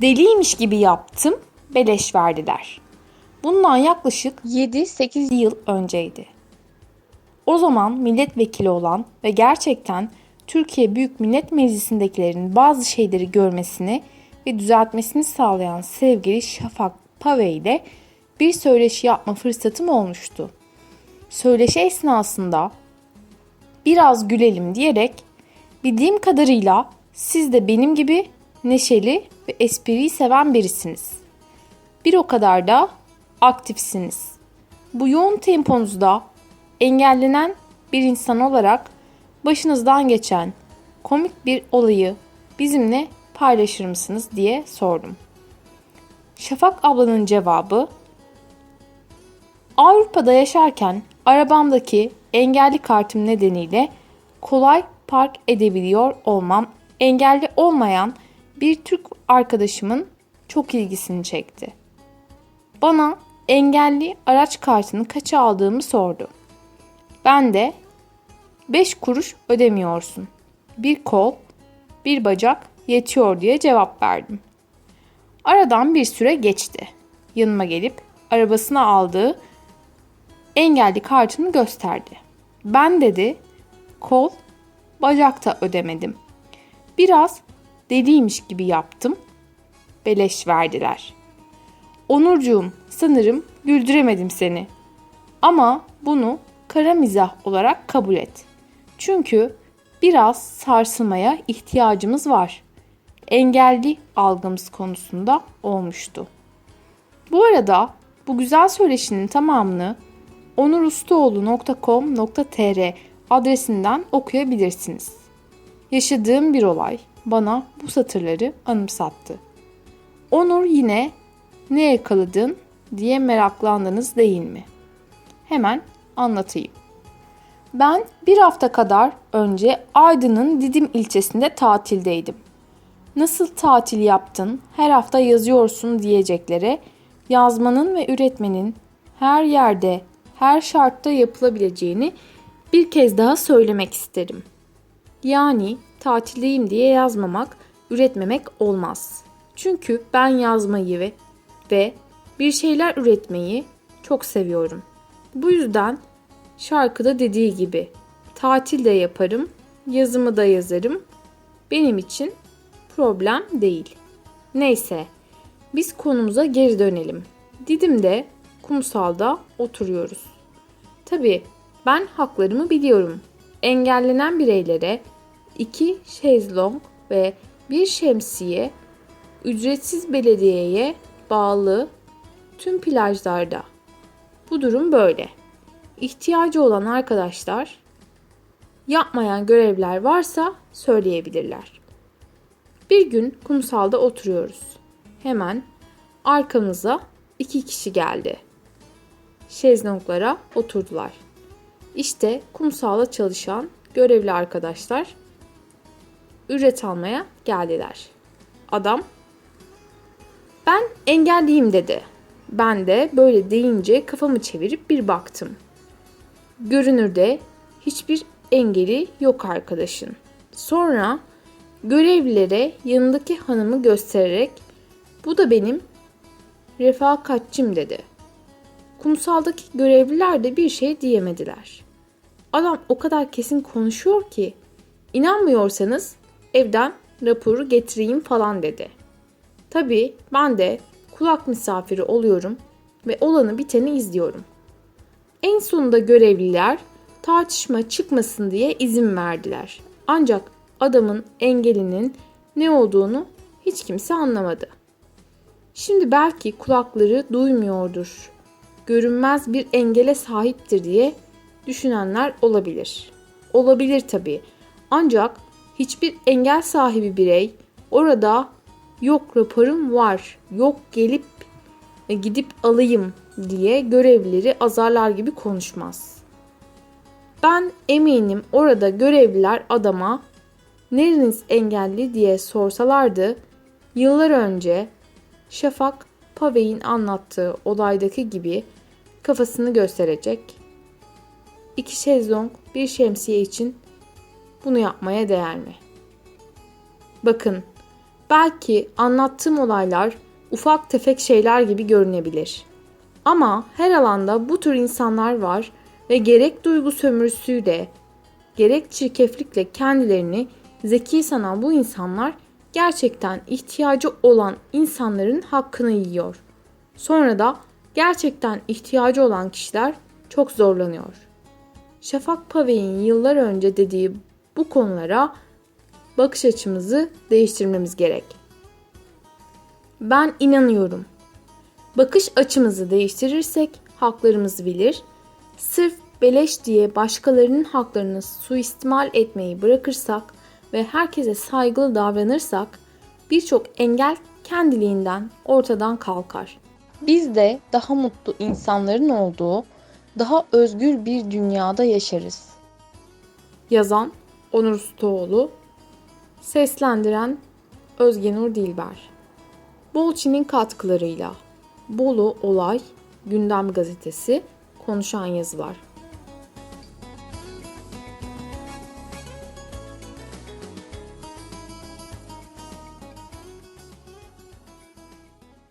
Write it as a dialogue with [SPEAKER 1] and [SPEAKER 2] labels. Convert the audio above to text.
[SPEAKER 1] Deliymiş gibi yaptım, beleş verdiler. Bundan yaklaşık 7-8 yıl önceydi. O zaman milletvekili olan ve gerçekten Türkiye Büyük Millet Meclisi'ndekilerin bazı şeyleri görmesini ve düzeltmesini sağlayan sevgili Şafak Pave ile bir söyleşi yapma fırsatım olmuştu. Söyleşi esnasında biraz gülelim diyerek bildiğim kadarıyla siz de benim gibi neşeli ve espriyi seven birisiniz. Bir o kadar da aktifsiniz. Bu yoğun temponuzda engellenen bir insan olarak başınızdan geçen komik bir olayı bizimle paylaşır mısınız diye sordum. Şafak ablanın cevabı Avrupa'da yaşarken arabamdaki engelli kartım nedeniyle kolay park edebiliyor olmam engelli olmayan bir Türk arkadaşımın çok ilgisini çekti. Bana engelli araç kartını kaça aldığımı sordu. Ben de 5 kuruş ödemiyorsun. Bir kol, bir bacak yetiyor diye cevap verdim. Aradan bir süre geçti. Yanıma gelip arabasına aldığı engelli kartını gösterdi. Ben dedi kol, bacakta ödemedim. Biraz deliymiş gibi yaptım. Beleş verdiler. Onurcuğum sanırım güldüremedim seni. Ama bunu kara mizah olarak kabul et. Çünkü biraz sarsılmaya ihtiyacımız var. Engelli algımız konusunda olmuştu. Bu arada bu güzel söyleşinin tamamını onurustoğlu.com.tr adresinden okuyabilirsiniz. Yaşadığım bir olay bana bu satırları anımsattı. Onur yine ne yakaladın diye meraklandınız değil mi? Hemen anlatayım. Ben bir hafta kadar önce Aydın'ın Didim ilçesinde tatildeydim. Nasıl tatil yaptın, her hafta yazıyorsun diyeceklere yazmanın ve üretmenin her yerde, her şartta yapılabileceğini bir kez daha söylemek isterim. Yani tatildeyim diye yazmamak, üretmemek olmaz. Çünkü ben yazmayı ve, bir şeyler üretmeyi çok seviyorum. Bu yüzden şarkıda dediği gibi tatil de yaparım, yazımı da yazarım. Benim için problem değil. Neyse, biz konumuza geri dönelim. Didim'de, kumsalda oturuyoruz. Tabii ben haklarımı biliyorum. Engellenen bireylere iki şezlong ve bir şemsiye ücretsiz belediyeye bağlı tüm plajlarda. Bu durum böyle. İhtiyacı olan arkadaşlar yapmayan görevler varsa söyleyebilirler. Bir gün kumsalda oturuyoruz. Hemen arkamıza iki kişi geldi. Şezlonglara oturdular. İşte kumsalda çalışan görevli arkadaşlar ücret almaya geldiler. Adam ben engelliyim dedi. Ben de böyle deyince kafamı çevirip bir baktım. Görünürde hiçbir engeli yok arkadaşın. Sonra görevlilere yanındaki hanımı göstererek bu da benim refakatçim dedi. Kumsaldaki görevliler de bir şey diyemediler. Adam o kadar kesin konuşuyor ki inanmıyorsanız evden raporu getireyim falan dedi. Tabii ben de kulak misafiri oluyorum ve olanı biteni izliyorum. En sonunda görevliler tartışma çıkmasın diye izin verdiler. Ancak adamın engelinin ne olduğunu hiç kimse anlamadı. Şimdi belki kulakları duymuyordur. Görünmez bir engele sahiptir diye düşünenler olabilir. Olabilir tabii. Ancak hiçbir engel sahibi birey orada yok raporum var, yok gelip e, gidip alayım diye görevlileri azarlar gibi konuşmaz. Ben eminim orada görevliler adama nereniz engelli diye sorsalardı yıllar önce Şafak Pavey'in anlattığı olaydaki gibi kafasını gösterecek. İki şezlong bir şemsiye için bunu yapmaya değer mi? Bakın Belki anlattığım olaylar ufak tefek şeyler gibi görünebilir. Ama her alanda bu tür insanlar var ve gerek duygu sömürüsüyle, gerek çirkeflikle kendilerini zeki sanan bu insanlar gerçekten ihtiyacı olan insanların hakkını yiyor. Sonra da gerçekten ihtiyacı olan kişiler çok zorlanıyor. Şafak Pavey'in yıllar önce dediği bu konulara bakış açımızı değiştirmemiz gerek. Ben inanıyorum. Bakış açımızı değiştirirsek haklarımızı bilir, sırf beleş diye başkalarının haklarını suistimal etmeyi bırakırsak ve herkese saygılı davranırsak birçok engel kendiliğinden ortadan kalkar. Biz de daha mutlu insanların olduğu, daha özgür bir dünyada yaşarız. Yazan Onur Ustaoğlu Seslendiren Özgenur Dilber. Bolçin'in katkılarıyla Bolu Olay Gündem Gazetesi Konuşan Yazılar